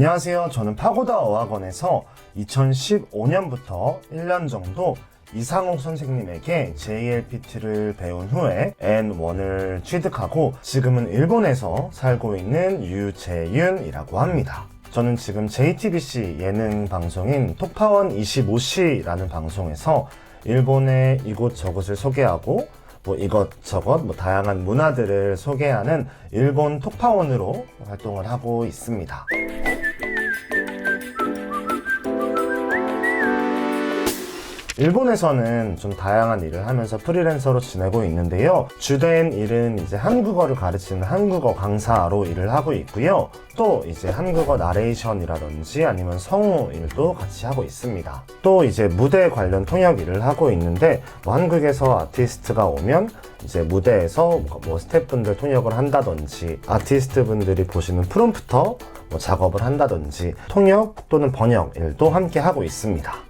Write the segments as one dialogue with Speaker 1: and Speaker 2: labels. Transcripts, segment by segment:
Speaker 1: 안녕하세요. 저는 파고다 어학원에서 2015년부터 1년 정도 이상옥 선생님에게 JLPT를 배운 후에 N1을 취득하고 지금은 일본에서 살고 있는 유재윤이라고 합니다. 저는 지금 JTBC 예능 방송인 톡파원 25시라는 방송에서 일본의 이곳저곳을 소개하고 뭐 이것저것 뭐 다양한 문화들을 소개하는 일본 톡파원으로 활동을 하고 있습니다. 일본에서는 좀 다양한 일을 하면서 프리랜서로 지내고 있는데요. 주된 일은 이제 한국어를 가르치는 한국어 강사로 일을 하고 있고요. 또 이제 한국어 나레이션이라든지 아니면 성우 일도 같이 하고 있습니다. 또 이제 무대 관련 통역 일을 하고 있는데 뭐 한국에서 아티스트가 오면 이제 무대에서 뭐 스태프분들 통역을 한다든지 아티스트 분들이 보시는 프롬프터 뭐 작업을 한다든지 통역 또는 번역 일도 함께 하고 있습니다.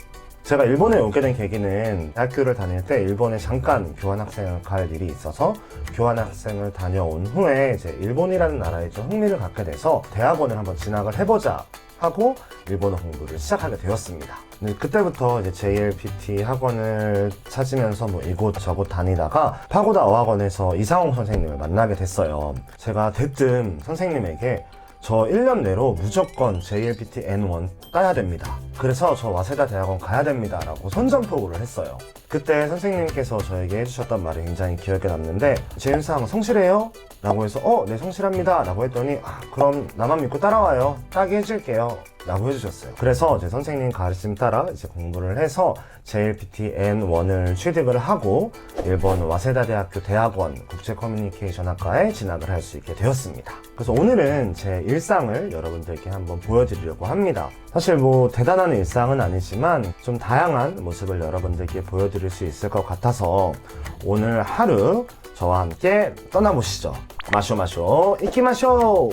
Speaker 1: 제가 일본에 오게 된 계기는 대학교를 다닐 때 일본에 잠깐 교환학생을 갈 일이 있어서 교환학생을 다녀온 후에 이제 일본이라는 나라에 좀 흥미를 갖게 돼서 대학원을 한번 진학을 해보자 하고 일본어 공부를 시작하게 되었습니다. 근데 그때부터 이제 JLPT 학원을 찾으면서 뭐 이곳저곳 다니다가 파고다 어학원에서 이상홍 선생님을 만나게 됐어요. 제가 대뜸 선생님에게 저 1년 내로 무조건 JLPT N1 따야 됩니다. 그래서 저 와세다 대학원 가야 됩니다. 라고 선전포고를 했어요. 그때 선생님께서 저에게 해주셨던 말이 굉장히 기억에 남는데 재윤상 성실해요? 라고 해서 어, 네 성실합니다. 라고 했더니 아, 그럼 나만 믿고 따라와요. 따게 해줄게요. 라고 해주셨어요. 그래서 제 선생님 가르침 따라 이제 공부를 해서 JLPT N1을 취득을 하고 일본 와세다 대학교 대학원 국제 커뮤니케이션 학과에 진학을 할 수 있게 되었습니다. 그래서 오늘은 제 일상을 여러분들께 한번 보여드리려고 합니다. 사실 뭐 대단한 일상은 아니지만 좀 다양한 모습을 여러분들께 보여드릴 수 있을 것 같아서 오늘 하루 저와 함께 떠나보시죠. 마쇼 마쇼 이키마쇼!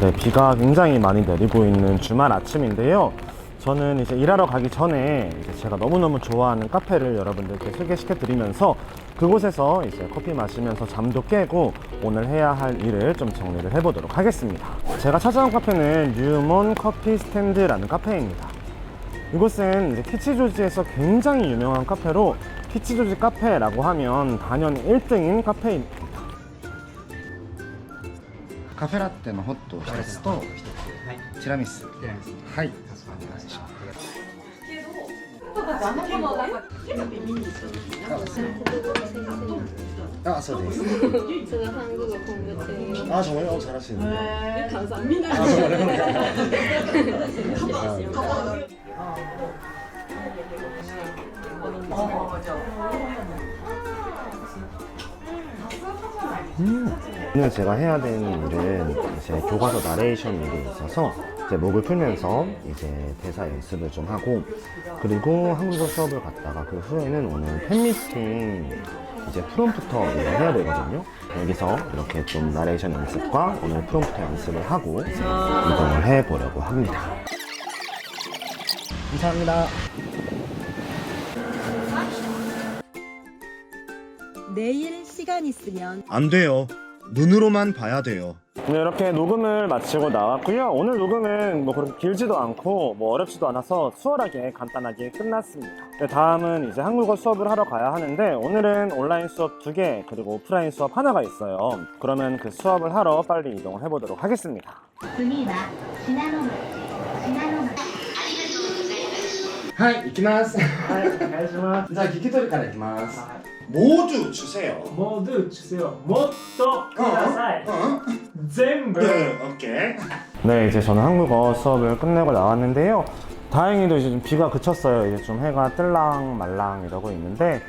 Speaker 1: 네, 비가 굉장히 많이 내리고 있는 주말 아침인데요. 저는 이제 일하러 가기 전에 제가 너무너무 좋아하는 카페를 여러분들께 소개시켜 드리면서 그곳에서 이제 커피 마시면서 잠도 깨고 오늘 해야 할 일을 좀 정리를 해보도록 하겠습니다. 제가 찾아온 카페는 뉴몬 커피 스탠드라는 카페입니다. 이곳은 이제 키치조지에서 굉장히 유명한 카페로 키치조지 카페라고 하면 단연 1등인 카페입니다.
Speaker 2: カフェラテのホット1つと
Speaker 3: はい。
Speaker 2: ティラミス
Speaker 3: ティラミス。
Speaker 2: はい
Speaker 3: か
Speaker 2: 아, 아, sorry.
Speaker 4: 저는 한국어 공부 중이에요.
Speaker 1: 아, 정말 어, 잘하시는데. 네.
Speaker 4: 감사합니다.
Speaker 1: 아, 정말. 아, 네. 음. 오늘 제가 해야 되는 일은 이제 교과서 나레이션 일이 있어서 이제 목을 풀면서 이제 대사 연습을 좀 하고 그리고 한국어 수업을 갔다가 그 후에는 오늘 팬미팅 이제 프롬프터 일을 해야 되거든요. 여기서 이렇게 좀 나레이션 연습과 오늘 프롬프터 연습을 하고 이제 이동을 해 보려고 합니다. 감사합니다.
Speaker 5: 내일 시간 있으면
Speaker 1: 안 돼요. 눈으로만 봐야 돼요. 네, 이렇게 녹음을 마치고 나왔고요. 오늘 녹음은 뭐 그렇게 길지도 않고 뭐 어렵지도 않아서 수월하게 간단하게 끝났습니다. 네, 다음은 이제 한국어 수업을 하러 가야 하는데 오늘은 온라인 수업 두 개 그리고 오프라인 수업 하나가 있어요. 그러면 그 수업을 하러 빨리 이동을 해보도록 하겠습니다.
Speaker 6: 次は信濃町信濃町
Speaker 1: はい、行きます。
Speaker 3: はい、お願いしま
Speaker 1: 자, 기키토리から行きます。
Speaker 3: す。は
Speaker 1: 모두 주세요.
Speaker 3: 모두 주세요. 모두 쿠다사이.
Speaker 1: 전부.
Speaker 3: 어, 어, 어?
Speaker 1: 네, 오케이. 네, 이제 저는 한국어 수업을 끝내고 나왔는데요. 다행히도 이제 좀 비가 그쳤어요. 이제 좀 해가 뜰랑 말랑 이러고 있는데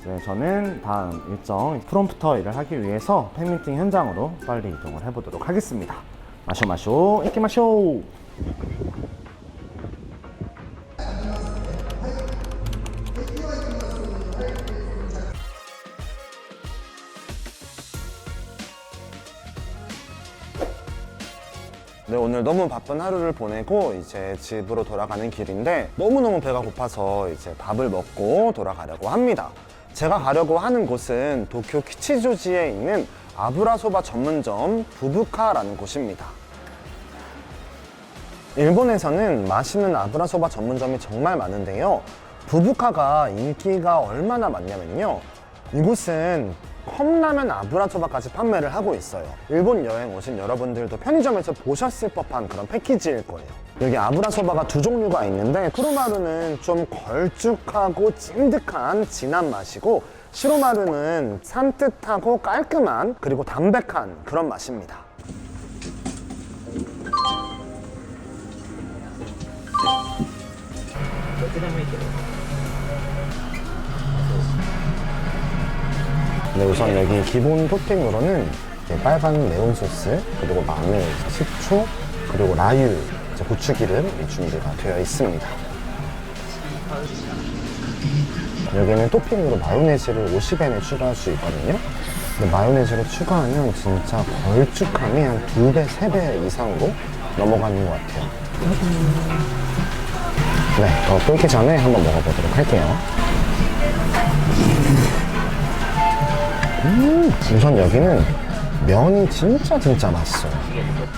Speaker 1: 이제 저는 다음 일정 프롬프터 일을 하기 위해서 팬미팅 현장으로 빨리 이동을 해보도록 하겠습니다. 마쇼 마쇼, 이끼 마쇼. 오늘 너무 바쁜 하루를 보내고 이제 집으로 돌아가는 길인데 너무너무 배가 고파서 이제 밥을 먹고 돌아가려고 합니다. 제가 가려고 하는 곳은 도쿄 키치조지에 있는 아브라소바 전문점 부부카라는 곳입니다. 일본에서는 맛있는 아브라소바 전문점이 정말 많은데요. 부부카가 인기가 얼마나 많냐면요. 이곳은 컵라면 아브라소바까지 판매를 하고 있어요. 일본 여행 오신 여러분들도 편의점에서 보셨을 법한 그런 패키지일 거예요. 여기 아브라 소바가 두 종류가 있는데 쿠르마루는 좀 걸쭉하고 찐득한 진한 맛이고 시로마루는 산뜻하고 깔끔한 그리고 담백한 그런 맛입니다. 네, 우선 여기 기본 토핑으로는 빨간 매운 소스, 그리고 마늘, 식초, 그리고 라유, 이제 고추기름이 준비가 되어 있습니다. 여기는 토핑으로 마요네즈를 50엔에 추가할 수 있거든요. 근데 마요네즈를 추가하면 진짜 걸쭉함이 한두 배, 세배 이상으로 넘어가는 것 같아요. 네, 더 끓기 전에 한번 먹어보도록 할게요. 음, 우선 여기는 면이 진짜 진짜 맛있어요.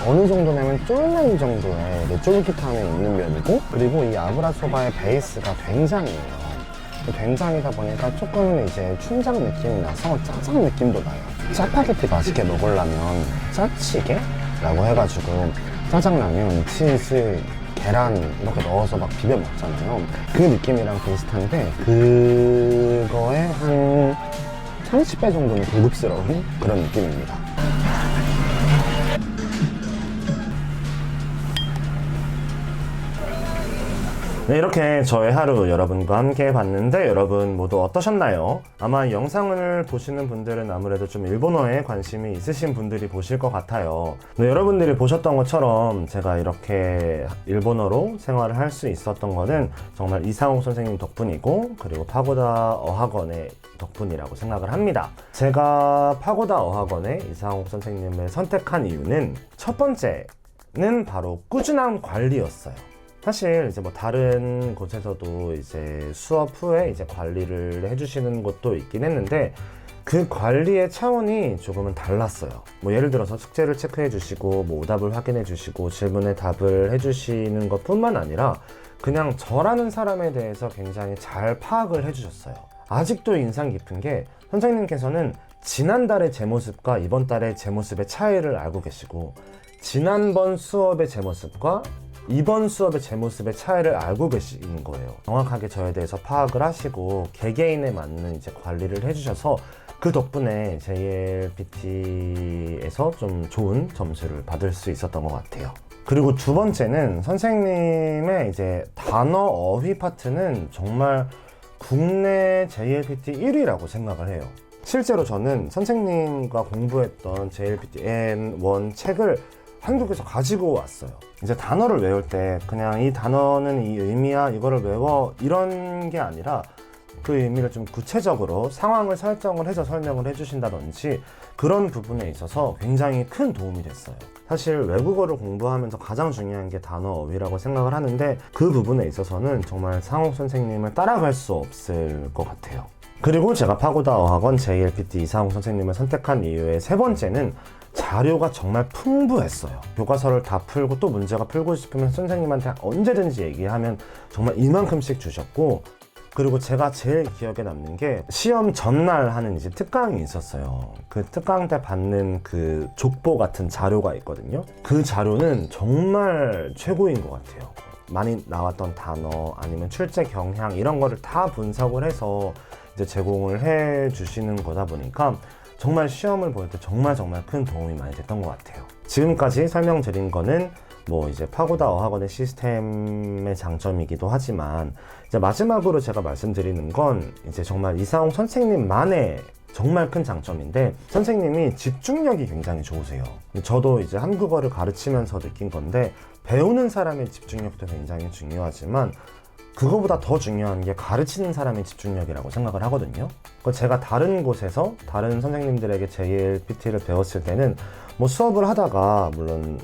Speaker 1: 어느 정도냐면 쫄면 정도의 네, 쫄깃함이 있는 면이고 그리고 이 아브라소바의 베이스가 된장이에요. 그 된장이다 보니까 조금 이제 춘장 느낌이 나서 짜장 느낌도 나요. 짜파게티 맛있게 먹으려면 짜치게 라고 해가지고 짜장라면, 치즈, 계란 이렇게 넣어서 막 비벼 먹잖아요. 그 느낌이랑 비슷한데 그거에 한 30배 정도는 고급스러운 그런 느낌입니다. 네, 이렇게 저의 하루 여러분과 함께 해봤는데 여러분 모두 어떠셨나요? 아마 영상을 보시는 분들은 아무래도 좀 일본어에 관심이 있으신 분들이 보실 것 같아요. 네, 여러분들이 보셨던 것처럼 제가 이렇게 일본어로 생활을 할 수 있었던 거는 정말 이상욱 선생님 덕분이고 그리고 파고다 어학원의 덕분이라고 생각을 합니다. 제가 파고다 어학원의 이상욱 선생님을 선택한 이유는 첫 번째는 바로 꾸준한 관리였어요. 사실 이제 뭐 다른 곳에서도 이제 수업 후에 이제 관리를 해주시는 곳도 있긴 했는데 그 관리의 차원이 조금은 달랐어요. 뭐 예를 들어서 숙제를 체크해 주시고 뭐 오답을 확인해 주시고 질문에 답을 해 주시는 것뿐만 아니라 그냥 저라는 사람에 대해서 굉장히 잘 파악을 해 주셨어요. 아직도 인상 깊은 게 선생님께서는 지난달의 제 모습과 이번 달의 제 모습의 차이를 알고 계시고 지난번 수업의 제 모습과 이번 수업의 제 모습의 차이를 알고 계시는 거예요. 정확하게 저에 대해서 파악을 하시고 개개인에 맞는 이제 관리를 해주셔서 그 덕분에 JLPT에서 좀 좋은 점수를 받을 수 있었던 것 같아요. 그리고 두 번째는 선생님의 이제 단어 어휘 파트는 정말 국내 JLPT 1위라고 생각을 해요. 실제로 저는 선생님과 공부했던 JLPT N1 책을 한국에서 가지고 왔어요. 이제 단어를 외울 때 그냥 이 단어는 이 의미야 이거를 외워 이런 게 아니라 그 의미를 좀 구체적으로 상황을 설정을 해서 설명을 해주신다든지 그런 부분에 있어서 굉장히 큰 도움이 됐어요. 사실 외국어를 공부하면서 가장 중요한 게 단어 어휘라고 생각을 하는데 그 부분에 있어서는 정말 상욱 선생님을 따라갈 수 없을 것 같아요. 그리고 제가 파고다 어학원 JLPT 이상욱 선생님을 선택한 이유의 세 번째는 자료가 정말 풍부했어요. 교과서를 다 풀고 또 문제가 풀고 싶으면 선생님한테 언제든지 얘기하면 정말 이만큼씩 주셨고 그리고 제가 제일 기억에 남는 게 시험 전날 하는 이제 특강이 있었어요. 그 특강 때 받는 그 족보 같은 자료가 있거든요. 그 자료는 정말 최고인 것 같아요. 많이 나왔던 단어 아니면 출제 경향 이런 거를 다 분석을 해서 이제 제공을 해 주시는 거다 보니까 정말 시험을 볼 때 정말 정말 큰 도움이 많이 됐던 것 같아요. 지금까지 설명드린 거는 뭐 이제 파고다 어학원의 시스템의 장점이기도 하지만 이제 마지막으로 제가 말씀드리는 건 이제 정말 이상홍 선생님만의 정말 큰 장점인데 선생님이 집중력이 굉장히 좋으세요. 저도 이제 한국어를 가르치면서 느낀 건데 배우는 사람의 집중력도 굉장히 중요하지만 그거보다 더 중요한 게 가르치는 사람의 집중력이라고 생각을 하거든요. 그 제가 다른 곳에서 다른 선생님들에게 JLPT를 배웠을 때는 뭐 수업을 하다가 물론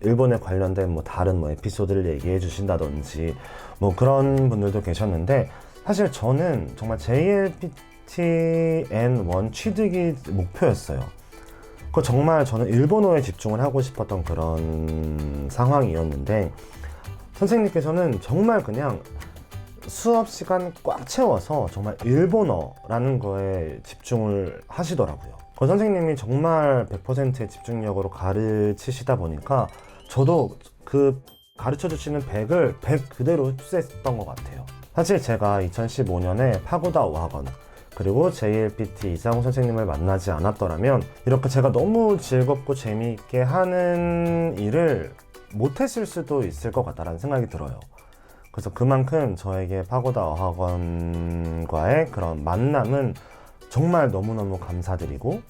Speaker 1: 일본에 관련된 뭐 다른 뭐 에피소드를 얘기해 주신다든지 뭐 그런 분들도 계셨는데 사실 저는 정말 JLPT N1 취득이 목표였어요. 그 정말 저는 일본어에 집중을 하고 싶었던 그런 상황이었는데 선생님께서는 정말 그냥 수업 시간 꽉 채워서 정말 일본어라는 거에 집중을 하시더라고요. 그 선생님이 정말 100%의 집중력으로 가르치시다 보니까 저도 그 가르쳐 주시는 100을 100 그대로 흡수했던 것 같아요. 사실 제가 2015년에 파고다 오학원 그리고 JLPT 이상호 선생님을 만나지 않았더라면 이렇게 제가 너무 즐겁고 재미있게 하는 일을 못했을 수도 있을 것 같다라는 생각이 들어요. 그래서 그만큼 저에게 파고다 어학원과의 그런 만남은 정말 너무너무 감사드리고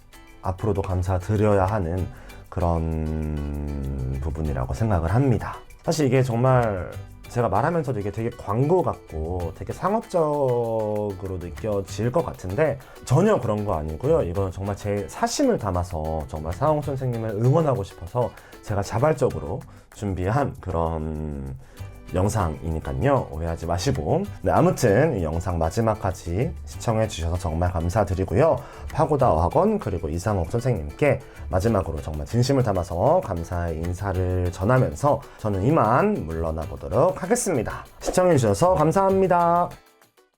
Speaker 1: 앞으로도 감사드려야 하는 그런 부분이라고 생각을 합니다. 사실 이게 정말 제가 말하면서도 이게 되게 광고 같고 되게 상업적으로 느껴질 것 같은데 전혀 그런 거 아니고요. 이건 정말 제 사심을 담아서 정말 상홍 선생님을 응원하고 싶어서 제가 자발적으로 준비한 그런 영상이니까요. 오해하지 마시고. 네, 아무튼 이 영상 마지막까지 시청해 주셔서 정말 감사드리고요. 파고다 어학원 그리고 이상옥 선생님께 마지막으로 정말 진심을 담아서 감사의 인사를 전하면서 저는 이만 물러나 보도록 하겠습니다. 시청해 주셔서 감사합니다.